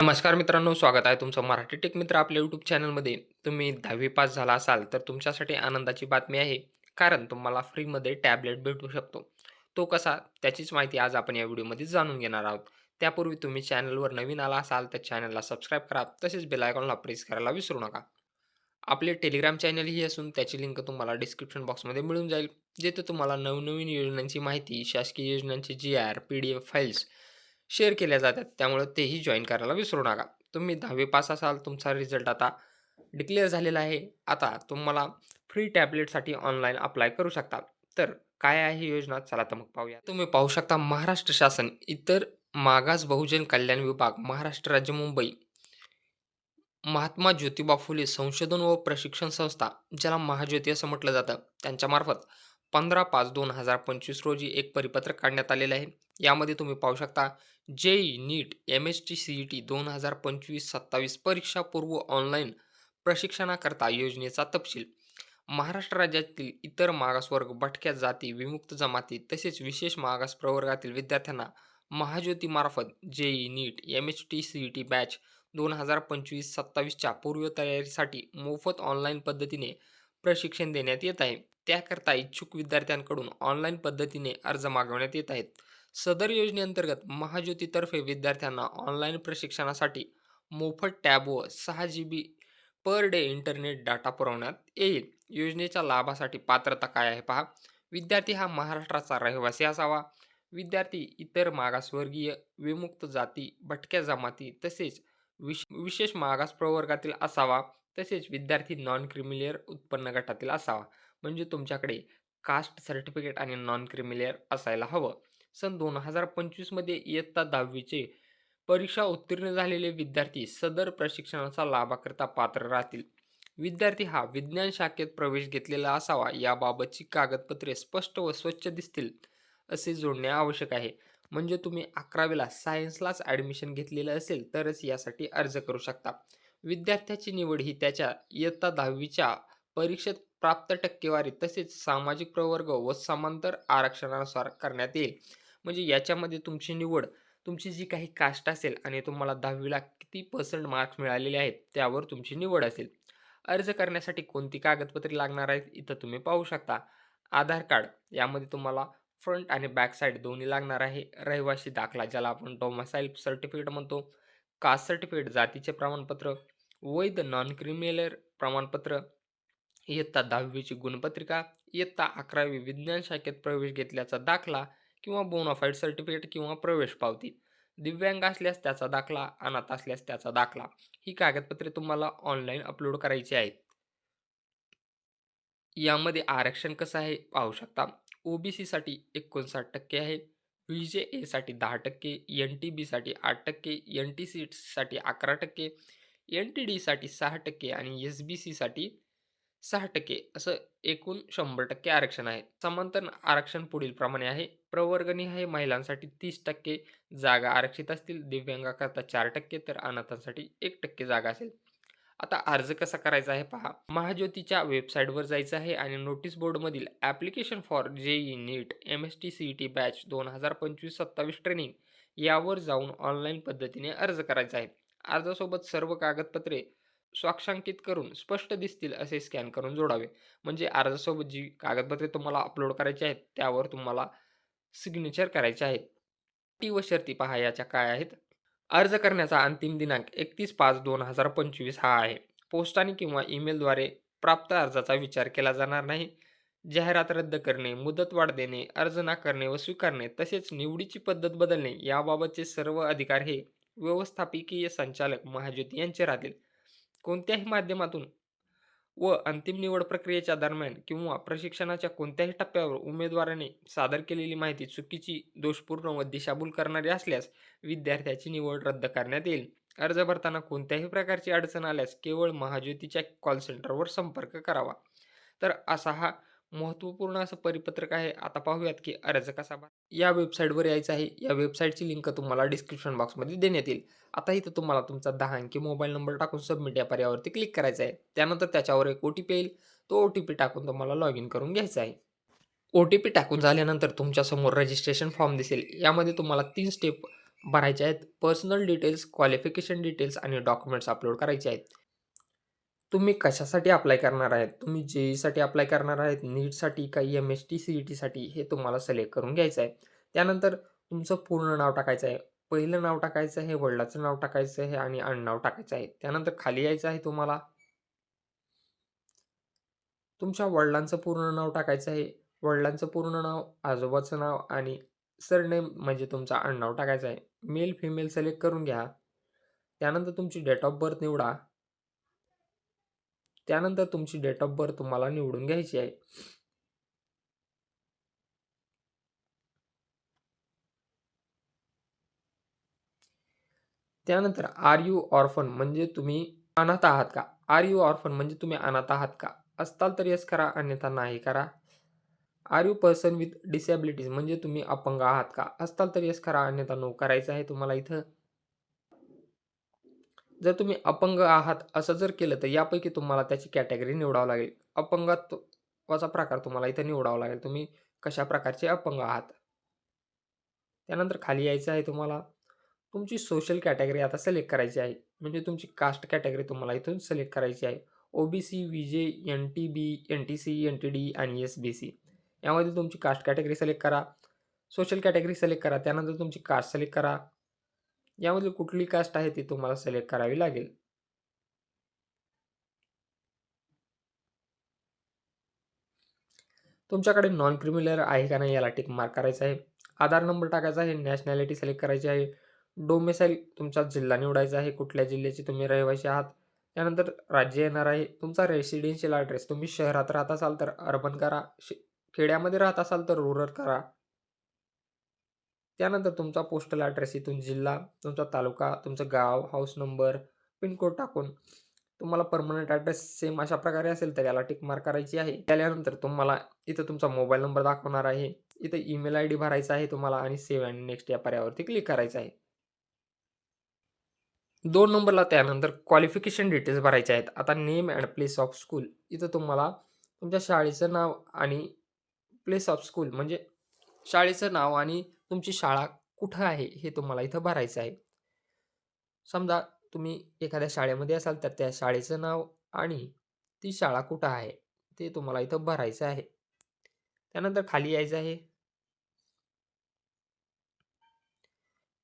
नमस्कार मित्रांनो स्वागत आहे तुमचं मराठी टेक मित्र आपल्या यूट्यूब चॅनलमध्ये. तुम्ही दहावी पास झाला असाल तर तुमच्यासाठी आनंदाची बातमी आहे कारण तुम्हाला फ्रीमध्ये टॅबलेट भेटू शकतो. तो कसा? त्याचीच माहिती आज आपण या व्हिडिओमध्ये जाणून घेणार आहोत. त्यापूर्वी तुम्ही चॅनलवर नवीन आला असाल तर चॅनलला सबस्क्राईब करा तसेच बेलायकॉनला प्रेस करायला विसरू नका. आपले टेलिग्राम चॅनलही असून त्याची लिंक तुम्हाला डिस्क्रिप्शन बॉक्समध्ये मिळून जाईल जिथे तुम्हाला नवनवीन योजनांची माहिती शासकीय योजनांची G R P D F files share केल्या जातात. त्यामुळे तेही जॉईन करायला विसरू नका. तुम्ही दहावी पास असाल तुमचा रिझल्ट आता डिक्लेअर झालेला आहे. आता तुम्हाला फ्री टॅबलेटसाठी ऑनलाईन अप्लाय करू शकता. तर काय आहे योजना? चला तर मग पाहूया. तुम्ही पाहू शकता महाराष्ट्र शासन इतर मागास बहुजन कल्याण विभाग महाराष्ट्र राज्य मुंबई महात्मा ज्योतिबा फुले संशोधन व प्रशिक्षण संस्था ज्याला महाज्योती असं म्हटलं जातं. त्यांच्यामार्फत पंधरा पाच दोन हजार पंचवीस रोजी एक परिपत्रक काढण्यात आलेलं आहे. यामध्ये तुम्ही पाहू शकता JEE NEET M S T C E T दोन हजार पंचवीस सत्तावीस परीक्षापूर्व ऑनलाईन प्रशिक्षणाकरता योजनेचा तपशील. महाराष्ट्र राज्यातील इतर मागासवर्ग भटक्या जाती विमुक्त जमाती तसेच विशेष मागास प्रवर्गातील विद्यार्थ्यांना महाज्योतीमार्फत JEE NEET M H T C E T batch दोन हजार पंचवीस सत्तावीसच्या पूर्वतयारीसाठी मोफत ऑनलाईन पद्धतीने प्रशिक्षण देण्यात येत आहे. त्याकरता इच्छुक विद्यार्थ्यांकडून ऑनलाईन पद्धतीने अर्ज मागवण्यात येत आहेत. सदर योजनेअंतर्गत महाज्योतीतर्फे विद्यार्थ्यांना ऑनलाईन प्रशिक्षणासाठी मोफत टॅब व सहा G B per day internet data पुरवण्यात येईल. योजनेच्या लाभासाठी पात्रता काय आहे पहा. विद्यार्थी हा महाराष्ट्राचा रहिवासी असावा. विद्यार्थी इतर मागासवर्गीय विमुक्त जाती भटक्या जमाती तसेच विश विशेष मागास प्रवर्गातील असावा. तसेच विद्यार्थी नॉन क्रिमिलियर उत्पन्न गटातील असावा. म्हणजे तुमच्याकडे कास्ट सर्टिफिकेट आणि नॉन क्रिमिलियर असायला हवं. सन दोन हजार पंचवीसमध्ये इयत्ता दहावीचे परीक्षा उत्तीर्ण झालेले विद्यार्थी सदर प्रशिक्षणाचा लाभाकरता पात्र राहतील. विद्यार्थी हा विज्ञान शाखेत प्रवेश घेतलेला असावा याबाबतची कागदपत्रे स्पष्ट व स्वच्छ दिसतील असे जोडणे आवश्यक आहे. म्हणजे तुम्ही अकरावीला सायन्सलाच ॲडमिशन घेतलेलं असेल तरच यासाठी अर्ज करू शकता. विद्यार्थ्याची निवड ही त्याच्या इयत्ता दहावीच्या परीक्षेत प्राप्त टक्केवारी तसेच सामाजिक प्रवर्ग व समांतर आरक्षणानुसार करण्यात येईल. म्हणजे याच्यामध्ये तुमची निवड तुमची जी काही कास्ट असेल आणि तुम्हाला दहावीला किती पर्सेंट मार्क्स मिळालेले आहेत त्यावर तुमची निवड असेल. अर्ज करण्यासाठी कोणती कागदपत्रे लागणार आहेत इथं तुम्ही पाहू शकता. आधार कार्ड यामध्ये तुम्हाला फ्रंट आणि बॅक साईड दोन्ही लागणार आहे. रहिवासी दाखला ज्याला आपण डोमासाईल सर्टिफिकेट म्हणतो. कास्ट सर्टिफिकेट जातीचे प्रमाणपत्र वैध नॉन क्रिमिनल प्रमाणपत्र इयत्ता दहावीची गुणपत्रिका इयत्ता अकरावी विज्ञान शाखेत प्रवेश घेतल्याचा दाखला किंवा बोनाफाईड सर्टिफिकेट किंवा प्रवेश पावती. दिव्यांग असल्यास त्याचा दाखला अनाथ असल्यास त्याचा दाखला. ही कागदपत्रे तुम्हाला ऑनलाईन अपलोड करायची आहेत. यामध्ये आरक्षण कसं आहे? पाहू शकता. ओबीसीसाठी एकोणसाठ टक्के आहे. व्ही जे एसाठी दहा टक्के एन टी बीसाठी आठ टक्के एन टी सीसाठी अकरा टक्के एन टी डीसाठी सहा टक्के आणि एस बी सीसाठी सहा टक्के असं एकूण शंभर टक्के आरक्षण आहे. समांतर आरक्षण पुढील प्रमाणे आहे. प्रवर्गनिहाय महिलांसाठी तीस टक्के जागा आरक्षित असतील. दिव्यांगाकरता चार टक्के तर अनाथांसाठी एक टक्के जागा असेल. आता अर्ज कसा करायचा आहे पहा. महाज्योतीच्या वेबसाईटवर जायचं आहे आणि notice बोर्डमधील application for JEE NEET M S T C E T batch दोन हजार पंचवीस सत्तावीस ट्रेनिंग यावर जाऊन ऑनलाईन पद्धतीने अर्ज करायचा आहे. अर्जासोबत सर्व कागदपत्रे स्वाक्षांकित करून स्पष्ट दिसतील असे स्कॅन करून जोडावे. म्हणजे अर्जासोबत जी कागदपत्रे तुम्हाला अपलोड करायची आहेत त्यावर तुम्हाला सिग्नेचर करायचे आहेत. टी व शर्ती पहा याच्या काय आहेत. अर्ज करण्याचा अंतिम दिनांक एकतीस पाच दोन हजार पंचवीस हा आहे. पोस्टाने किंवा ईमेलद्वारे प्राप्त अर्जाचा विचार केला जाणार नाही. जाहिरात रद्द करणे मुदतवाढ देणे अर्ज नाकारणे व स्वीकारणे तसेच निवडीची पद्धत बदलणे याबाबतचे सर्व अधिकार हे व्यवस्थापकीय संचालक महाज्योती यांचे राहतील. कोणत्याही माध्यमातून व अंतिम निवड प्रक्रियेच्या दरम्यान किंवा प्रशिक्षणाच्या कोणत्याही टप्प्यावर उमेदवाराने सादर केलेली माहिती चुकीची दोषपूर्ण व दिशाभूल करणारी असल्यास विद्यार्थ्याची निवड रद्द करण्यात येईल. अर्ज भरताना कोणत्याही प्रकारची अडचण आल्यास केवळ महाज्योतीच्या कॉल सेंटरवर संपर्क करावा. तर असा हा महत्त्वपूर्ण असं परिपत्रक आहे आता पाहूयात की अर्ज कसा भरा. या वेबसाईटवर यायचं आहे. या वेबसाईटची लिंक तुम्हाला डिस्क्रिप्शन बॉक्समध्ये देण्यात येईल. आता इथं तुम्हाला तुमचा दहा अंकी मोबाईल नंबर टाकून सबमिट या पर्यावरती क्लिक करायचं आहे. त्यानंतर त्याच्यावर एक ओ टी पी येईल. तो ओ टी पी टाकून तुम्हाला लॉग इन करून घ्यायचा आहे. ओ टी पी टाकून झाल्यानंतर तुमच्यासमोर रजिस्ट्रेशन फॉर्म दिसेल. यामध्ये तुम्हाला तीन स्टेप भरायचे आहेत. पर्सनल डिटेल्स, क्वालिफिकेशन डिटेल्स आणि डॉक्युमेंट्स अपलोड करायचे आहेत. तुम्ही कशासाठी अप्लाय करणार आहेत? तुम्ही जे ईसाठी अप्लाय करणार आहेत, नीटसाठी का एम-एस-टी, सी-ई-टीसाठी हे तुम्हाला सिलेक्ट करून घ्यायचं आहे. त्यानंतर तुमचं पूर्ण नाव टाकायचं आहे. पहिलं नाव टाकायचं आहे, वडिलाचं नाव टाकायचं आहे आणि आडनाव टाकायचं आहे. त्यानंतर खाली यायचं आहे तुम्हाला तुमच्या वडिलांचं पूर्ण नाव टाकायचं आहे. वडिलांचं पूर्ण नाव, आजोबाचं नाव आणि सरनेम म्हणजे तुमचं आडनाव टाकायचं आहे. मेल, फिमेल सिलेक्ट करून घ्या. त्यानंतर तुमची डेट ऑफ बर्थ निवडा. त्यानंतर तुमची डेट ऑफ बर्थ तुम्हाला निवडून घ्यायची आहे. त्यानंतर आर यू ऑर्फन म्हणजे तुम्ही अनाथ आहात का? आर यू ऑर्फन म्हणजे तुम्ही अनाथ आहात का? असताल तर येस करा, अन्यथा नाही करा. Are you person with disabilities म्हणजे तुम्ही अपंग आहात का? असताल तर येस करा, अन्यथा नो करायचं आहे तुम्हाला इथं. जर तुम्ही अपंग आहात असं जर केलं तर यापैकी तुम्हाला त्याची कॅटेगरी निवडावं लागेल. अपंगत्वाचा प्रकार तुम्हाला इथं निवडावा लागेल. तुम्ही कशा प्रकारचे अपंग आहात. त्यानंतर खाली यायचं आहे तुम्हाला. तुमची सोशल कॅटेगरी आता सिलेक्ट करायची आहे. म्हणजे तुमची कास्ट कॅटेगरी तुम्हाला इथून सिलेक्ट करायची आहे. ओ-बी-सी, व्ही-जे, एन-टी-बी, एन-टी-सी, एन-टी-डी आणि एस-बी-सी यामध्ये तुमची कास्ट कॅटेगरी सिलेक्ट करा. सोशल कॅटेगरी सिलेक्ट करा. त्यानंतर तुमची कास्ट सिलेक्ट करा. यामधील कुठली कास्ट आहे ती तुम्हाला सिलेक्ट करावी लागेल. तुमच्याकडे नॉन क्रिमिलर आहे का नाही याला टिक मार्क करायचं आहे. आधार नंबर टाकायचा आहे. नॅशनॅलिटी सिलेक्ट करायची आहे. डोमेसाईल तुमचा जिल्हा निवडायचा आहे. कुठल्या जिल्ह्याचे तुम्ही रहिवासी आहात. त्यानंतर राज्य येणार आहे. तुमचा रेसिडेन्शियल ॲड्रेस तुम्ही शहरात राहत असाल तर अर्बन करा. श खेड्यामध्ये राहत असाल तर रुरल करा. त्यानंतर तुमचा पोस्टल ॲड्रेस इथून जिल्हा, तुमचा तालुका, तुमचं गाव, हाऊस नंबर, पिनकोड टाकून तुम्हाला पर्मनंट ॲड्रेस सेम अशा प्रकारे असेल तर याला टिक मार्क करायची आहे. त्यानंतर तुम्हाला इथं तुमचा मोबाईल नंबर दाखवणार आहे. इथं ईमेल आय डी भरायचा आहे तुम्हाला आणि सेव्ह अँड नेक्स्ट या पर्यायावरती क्लिक करायचं आहे. दोन नंबरला त्यानंतर क्वालिफिकेशन डिटेल्स भरायचे आहेत. आता name and place of school इथं तुम्हाला तुमच्या शाळेचं नाव आणि प्लेस ऑफ स्कूल म्हणजे शाळेचं नाव आणि तुमची शाळा कुठं आहे हे तुम्हाला इथं भरायचं आहे. समजा तुम्ही एखाद्या शाळेमध्ये असाल तर त्या शाळेचं नाव आणि ती शाळा कुठं आहे ते तुम्हाला इथं भरायचं आहे. त्यानंतर खाली यायचं आहे.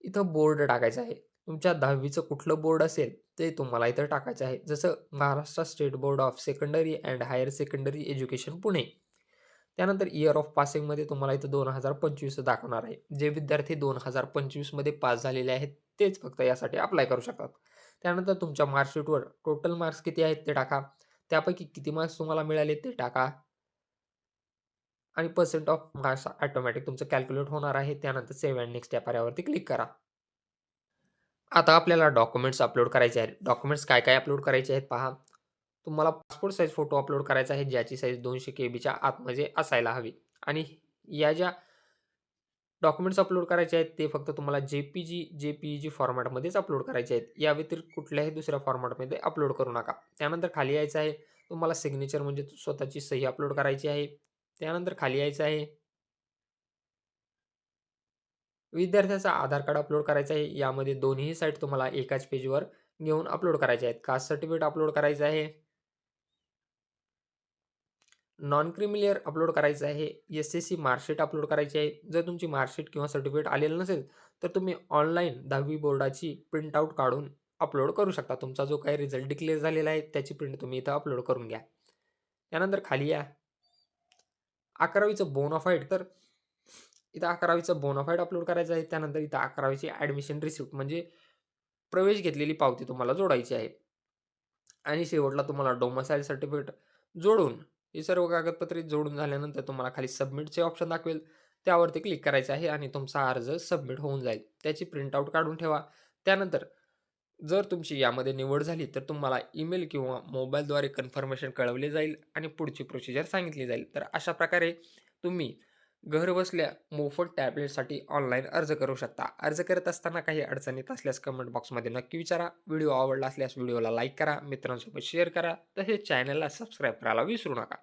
इथं बोर्ड टाकायचं आहे. तुमच्या 10वीचं कुठलं बोर्ड असेल ते तुम्हाला इथं टाकायचं आहे. जसं Maharashtra state board of secondary and higher secondary education Pune. त्यानंतर इयर ऑफ पासिंगमध्ये तुम्हाला इथं 2025 दाखवणार आहे. जे विद्यार्थी दोन हजार पंचवीसमध्ये पास झालेले आहेत तेच फक्त यासाठी अप्लाय करू शकतात. त्यानंतर तुमच्या मार्कशीटवर टोटल मार्क्स किती आहेत ते टाका. त्यापैकी किती मार्क्स तुम्हाला मिळाले ते टाका. आणि पर्सेंट ऑफ मार्क्स ऑटोमॅटिक तुमचं कॅल्क्युलेट होणार आहे. त्यानंतर सेव्ह अँड नेक्स्ट या पर्यावरती क्लिक करा. आता आपल्याला डॉक्युमेंट्स अपलोड करायचे आहेत. डॉक्युमेंट्स काय-काय अपलोड करायचे आहेत पहा. तुम्हाला पासपोर्ट साईज फोटो अपलोड करायचा आहे ज्याची साईज दोनशे के बीच्या आतमध्ये असायला हवी आणि या ज्या डॉक्युमेंट्स अपलोड करायचे आहेत ते फक्त तुम्हाला जे-पी-जी, जे पी जी फॉर्मॅटमध्येच अपलोड करायचे आहेत. या व्यतिरिक्त कुठल्याही दुसऱ्या फॉर्मॅटमध्ये अपलोड करू नका. त्यानंतर खाली यायचं आहे. तुम्हाला सिग्नेचर म्हणजे स्वतःची सही अपलोड करायची आहे. त्यानंतर खाली यायचं आहे. विद्यार्थ्याचा आधार कार्ड अपलोड करायचं आहे. यामध्ये दोन्ही साईट तुम्हाला एकाच पेजवर घेऊन अपलोड करायचे आहेत. कास्ट सर्टिफिकेट अपलोड करायचं आहे. नॉन क्रिमिलियर अपलोड करायचं आहे. एस-एस-सी मार्कशीट अपलोड करायची आहे. जर तुमची मार्कशीट किंवा सर्टिफिकेट आलेलं नसेल तर तुम्ही ऑनलाईन 10वी बोर्डाची प्रिंटआउट काढून अपलोड करू शकता. तुमचा जो काही रिझल्ट डिक्लेअर झालेला आहे त्याची प्रिंट तुम्ही इथं अपलोड करून घ्या. त्यानंतर खाली या. अकरावीचं बोनाफाईट तर इथं अकरावीचं बोनाफाईट अपलोड करायचं आहे. त्यानंतर इथं 11वीची ॲडमिशन रिसिप्ट म्हणजे प्रवेश घेतलेली पावती तुम्हाला जोडायची आहे. आणि शेवटला तुम्हाला डोमसाईल सर्टिफिकेट जोडून ही सर्व कागदपत्रे जोडून झाल्यानंतर तुम्हाला खाली सबमिटचे ऑप्शन दाखवेल. त्यावरती क्लिक करायचं आहे आणि तुमचा अर्ज सबमिट होऊन जाईल. त्याची प्रिंटआउट काढून ठेवा. त्यानंतर जर तुमची यामध्ये निवड झाली तर तुम्हाला ईमेल किंवा मोबाईलद्वारे कन्फर्मेशन कळवले जाईल आणि पुढची प्रोसिजर सांगितली जाईल. तर अशा प्रकारे तुम्ही घरबसल्या मोफत टॅबलेटसाठी ऑनलाईन अर्ज करू शकता. अर्ज करत असताना काही अडचण येत असल्यास कमेंट बॉक्समध्ये नक्की विचारा. व्हिडिओ आवडला असल्यास व्हिडिओला लाईक करा, मित्रांसोबत शेअर करा. तसेच चॅनलला सबस्क्राईब करायला विसरू नका.